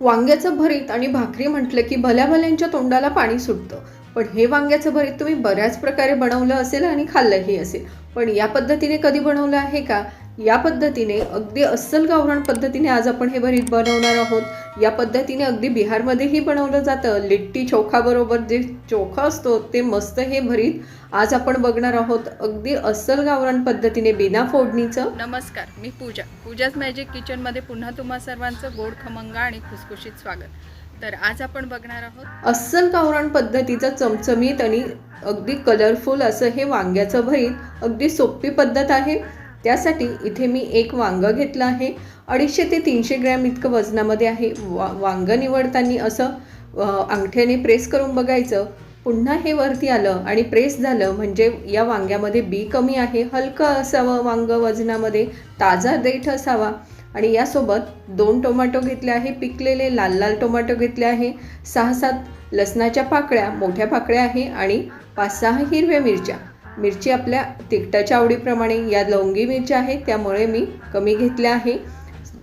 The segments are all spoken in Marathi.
वांग्याचं भरीत आणि भाकरी म्हटलं की भल्या भल्यांच्या तोंडाला पाणी सुटतं. पण हे वांग्याचं भरीत तुम्ही बऱ्याच प्रकारे बनवलं असेल आणि खाल्लंही असेल. पण या पद्धतीने कधी बनवलं आहे का? या पद्धतीने अगदी अस्सल गावरान पद्धतीने आज आपण हे भरीत बनवणार आहोत. या पद्धतीने अगदी बिहारमध्येही बनवलं जातं. लिट्टी चोखाबरोबर जे चोखा असतो ते मस्त हे भरीत आज आपण बघणार आहोत. अगदी अस्सल गावरान पद्धतीने बिना फोडणीचं. नमस्कार मी पूजा. पूजाच मॅजिक किचनमध्ये पुन्हा तुम्हा सर्वांचं गोड खमंग आणि खुसखुशीत स्वागत. तर आज आपण बघणार आहोत. अस्सल गावरान पद्धतीचं चमचमीत आणि अगदी कलरफुल असं हे वांग्याचं भरीत. अगदी सोपी पद्धत आहे. त्यासाठी इथे मी एक वांगं घेतलं आहे. अडीचशे ते तीनशे ग्रॅम इतकं वजनामध्ये आहे. वा वांगं निवडताना असं अंगठ्याने प्रेस करून बघायचं. पुन्हा हे वरती आलं आणि प्रेस झालं म्हणजे या वांग्यामध्ये बी कमी आहे. हलकं असावं वांगं वजनामध्ये ताजा देठ असावा. आणि यासोबत दोन टोमॅटो घेतले आहे. पिकलेले लाल लाल टोमॅटो घेतले आहे. सहा सात लसणाच्या पाकळ्या मोठ्या पाकळ्या आहे. आणि पाच सहा हिरव्या मिरच्या. मिरची आपल्या तिखटाच्या आवडीप्रमाणे या लवंगी मिरच्या आहेत त्यामुळे मी कमी घेतल्या आहे.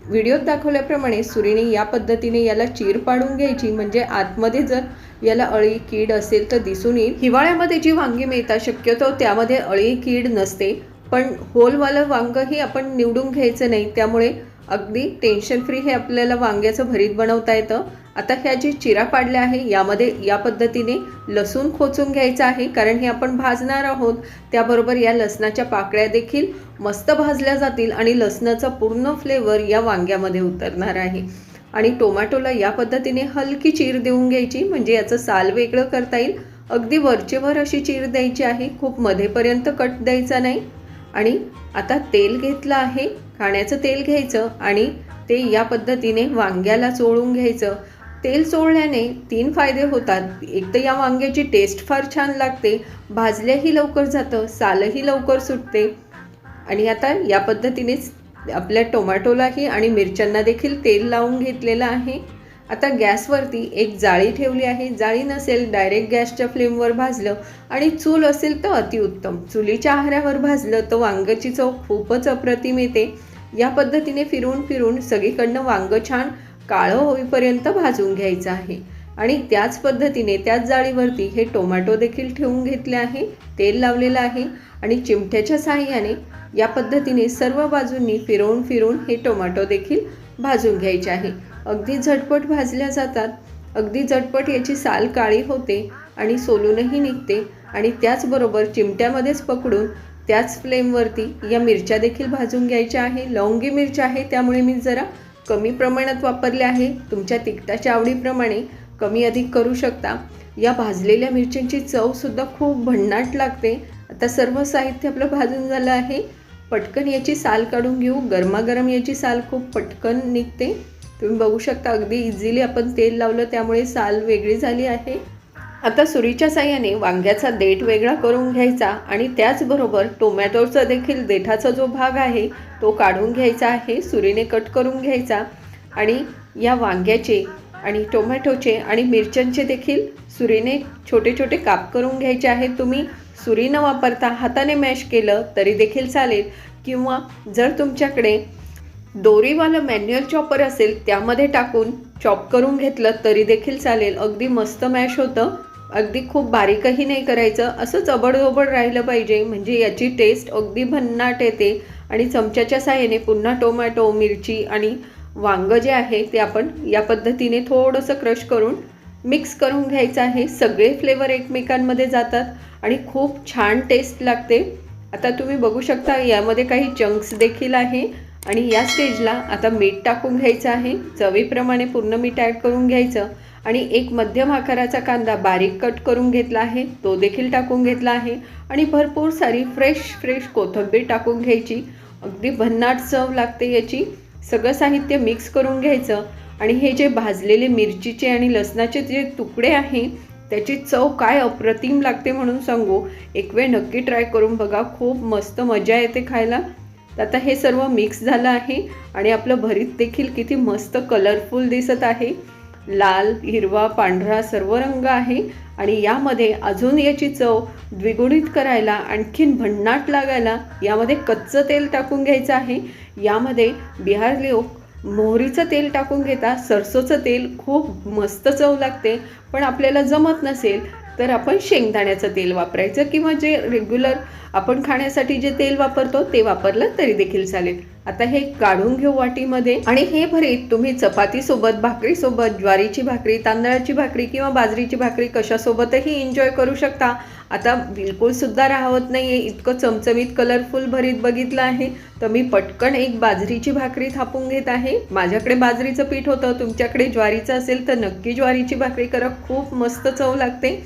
व्हिडिओत दाखवल्याप्रमाणे सुरीने या पद्धतीने याला चीर पाडून घ्यायची म्हणजे आतमध्ये जर याला अळी कीड असेल तर दिसून येईल. हिवाळ्यामध्ये जी वांगी मिळतात शक्यतो त्यामध्ये अळी कीड नसते पण होलवालं वांगंही आपण निवडून घ्यायचं नाही त्यामुळे अगदी टेन्शन फ्री हे आपल्याला वांग्याचं भरीत बनवता येतं. आता ह्या जी चिरा पाडल्या आहे यामध्ये या पद्धतीने लसूण खोचून घ्यायचं आहे कारण हे आपण भाजणार आहोत. त्याबरोबर या लसणाच्या पाकळ्या देखील मस्त भाजल्या जातील आणि लसणाचा पूर्ण फ्लेवर या वांग्यामध्ये उतरणार आहे. आणि टोमॅटोला या पद्धतीने हलकी चीर देऊन घ्यायची म्हणजे याचं साल वेगळं करता येईल. अगदी वरचेवर अशी चीर द्यायची आहे खूप मध्येपर्यंत कट द्यायचा नाही. आणि आता तेल घेतलं आहे खाण्याचं तेल घ्यायचं आणि ते या पद्धतीने वांग्याला चोळून घ्यायचं. तेल चोळल्याने तीन फायदे होतात. एक तर या वांग्याची टेस्ट फार छान लागते भाजल्याही लवकर जातं सालही लवकर सुटते. आणि आता या पद्धतीनेच आपल्या टोमॅटोलाही आणि मिरच्यांना देखील तेल लावून घेतलेलं आहे. आता गॅसवरती एक जाळी ठेवली आहे. जाळी नसेल डायरेक्ट गॅसच्या फ्लेमवर भाजलं आणि चूल असेल तर अतिउत्तम. चुलीच्या आहारावर भाजलं तर वांग्याची चव खूपच अप्रतिम येते. या पद्धतीने फिरून फिरून सगळीकडनं वांगं छान काळं होईपर्यंत भाजून घ्यायचं आहे. आणि त्याच पद्धतीने त्याच जाळीवरती हे टोमॅटो देखील ठेवून घेतले आहे. तेल लावलेलं आहे. आणि चिमट्याच्या साह्याने या पद्धतीने सर्व बाजूंनी फिरवून फिरून हे टोमॅटो देखील भाजून घ्यायचे आहे. अगदी झटपट भाजल्या जातात. अगदी झटपट याची साल काळी होते आणि सोलूनही निघते. आणि त्याचबरोबर चिमट्यामध्येच पकडून त्याच फ्लेमवरती या मिरच्या देखील भाजून घ्यायच्या आहे. लवंगी मिरच्या आहे त्यामुळे मी जरा कमी प्रमाणात वापरले आहे. तुमच्या तिखटाच्या आवडीप्रमाणे कमी अधिक करू शकता. या भाजलेल्या मिरच्यांची चवसुद्धा खूप भन्नाट लागते. आता सर्व साहित्य आपलं भाजून झालं आहे. पटकन याची साल काढून घेऊ. गरमागरम याची साल खूप पटकन निघते. तुम्ही बघू शकता अगदी इझिली आपण तेल लावलं त्यामुळे साल वेगळी झाली आहे. आता सुरीच्या साह्याने वांग्याचा देठ वेगळा करून घ्यायचा आणि त्याचबरोबर टोमॅटोचा देखील देठाचा जो भाग आहे तो काढून घ्यायचा आहे सुरीने कट करून घ्यायचा. आणि या वांग्याचे आणि टोमॅटोचे आणि मिरच्यांचे देखील सुरीने छोटे छोटे काप करून घ्यायचे आहेत. तुम्ही सुरी न वापरता हाताने मॅश केलं तरी देखील चालेल. किंवा जर तुमच्याकडे दोरीवालं मॅन्युअल चॉपर असेल त्यामध्ये टाकून चॉप करून घेतलं तरी देखील चालेल. अगदी मस्त मॅश होतं. अगदी खूप बारीकही नाही करायचं असं चबडधोबड राहिलं पाहिजे. म्हणजे याची टेस्ट अगदी भन्नाट येते. आणि चमच्याच्या साहाय्याने पुन्हा टोमॅटो मिरची आणि वांगं जे आहे ते आपण या पद्धतीने थोडंसं क्रश करून मिक्स करून घ्यायचं आहे. सगळे फ्लेवर एकमेकांमध्ये जातात आणि खूप छान टेस्ट लागते. आता तुम्ही बघू शकता यामध्ये काही चंक्स देखील आहे. आणि या स्टेजला आता मीठ टाकून घ्यायचं आहे. चवीप्रमाणे पूर्ण मीठ ॲड करून घ्यायचं. आणि एक मध्यम आकाराचा कांदा बारीक कट करून घेतला आहे तो देखील टाकून घेतला आहे आणि भरपूर सारी फ्रेश फ्रेश कोथिंबीर टाकून घ्यायची. अगदी भन्नाट चव लागते याची. सगळं साहित्य मिक्स करून घ्यायचं आणि हे जे भाजलेले मिरचीचे आणि लसणाचे जे तुकडे आहे त्याची चव काय अप्रतिम लागते म्हणून सांगू. एक वेळ नक्की ट्राय करून बघा. खूप मस्त मजा येते खायला. तर आता हे सर्व मिक्स झालं आहे आणि आपलं भरीत देखील किती मस्त कलरफुल दिसत आहे. लाल हिरवा पांढरा सर्व रंग आहे आणि यामध्ये अजून याची चव द्विगुणित करायला आणखीन भन्नाट लागायला यामध्ये कच्चं तेल टाकून घ्यायचं आहे. यामध्ये बिहार लोक मोहरीचं तेल टाकून घेता सरसोचं तेल खूप मस्त चव लागते पण आपल्याला जमत नसेल तर आपण शेंगदाण्याचं तेल वापरायचं किंवा जे रेग्युलर आपण खाण्यासाठी जे तेल वापरतो ते वापरलं तरी देखील चालेल. आता हे काढून घेऊ वाटीमध्ये. आणि हे भरीत तुम्ही चपातीसोबत भाकरीसोबत ज्वारीची भाकरी तांदळाची भाकरी किंवा बाजरीची भाकरी कशासोबतही एन्जॉय करू शकता. आता बिलकुल सुद्धा राहत नाही आहे इतकं चमचमीत कलरफुल भरीत बघितलं आहे. तर मी पटकन एक बाजरीची भाकरी थापून घेत आहे. माझ्याकडे बाजरीचं पीठ होतं तुमच्याकडे ज्वारीचं असेल तर नक्की ज्वारीची भाकरी करा. खूप मस्त चव लागते.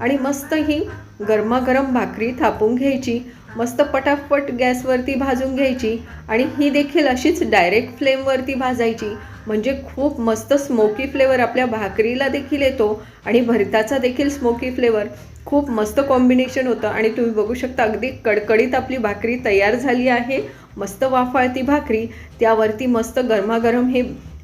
आणि मस्त ही गरमागरम भाकरी थापून घ्यायची. मस्त पटापट गॅसवरती भाजून घ्यायची आणि ही देखील अशीच डायरेक्ट फ्लेमवरती भाजायची. म्हणजे खूप मस्त स्मोकी फ्लेवर आपल्या भाकरीला देखील येतो आणि भरताचा देखील स्मोकी फ्लेवर खूप मस्त कॉम्बिनेशन होतं आणि तुम्ही बघू शकता अगदी कडकडीत आपली भाकरी तयार झाली आहे. मस्त वाफाळती भाकरी. त्यावरती मस्त गरमागरम हे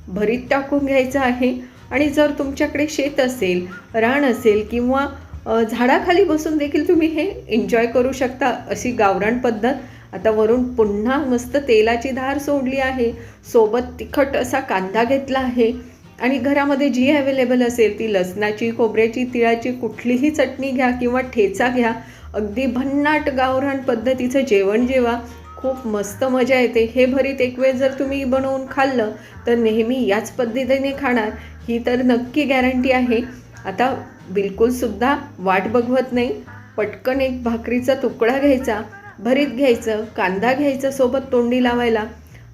भरीत टाकून घ्यायचं आहे. आणि जर तुमच्याकडे शेत असेल रान असेल किंवा झाडाखाली बसून देखील तुम्ही हे एन्जॉय करू शकता अशी गावरान पद्धत. आता वरून पुन्हा मस्त तेलाची धार सोडली आहे. सोबत तिखट असा कांदा घेतला आहे. आणि घरामध्ये जी अवेलेबल असेल ती लसणाची खोबऱ्याची तिळाची कुठलीही चटणी घ्या किंवा ठेचा घ्या. अगदी भन्नाट गावरान पद्धतीचं जेवण जेवा. खूप मस्त मजा येते. हे भरीत एक वेळ जर तुम्ही बनवून खाल्लं तर नेहमी याच पद्धतीने खाणार. ही तर नक्की गॅरंटी आहे. आता बिलकुलसुद्धा वाट बघवत नाही. पटकन एक भाकरीचा तुकडा घ्यायचा भरीत घ्यायचं कांदा घ्यायचा सोबत तोंडी लावायला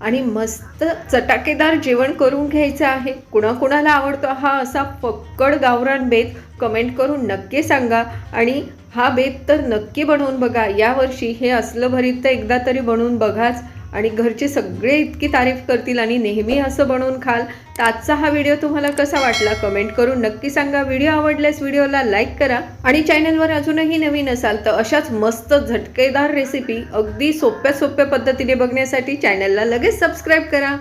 आणि मस्त चटाकेदार जेवण करून घ्यायचं आहे. कुणाकुणाला आवडतो हा असा फक्कड गावरान बेत कमेंट करून नक्की सांगा आणि हा बेत तर नक्की बनवून बघा. यावर्षी हे असलं भरीत तर एकदा तरी बनवून बघाच. आणि घरचे सगळे इतकी तारीफ करतील आणि नेहमी असं बनवून खाल. तर आजचा हा व्हिडिओ तुम्हाला कसा वाटला कमेंट करून नक्की सांगा. व्हिडिओ आवडल्यास व्हिडिओला लाईक करा आणि चॅनलवर अजूनही नवीन असाल तर अशाच मस्त झटकेदार रेसिपी अगदी सोप्या सोप्या पद्धतीने बघण्यासाठी चॅनलला लगेच सबस्क्राईब करा.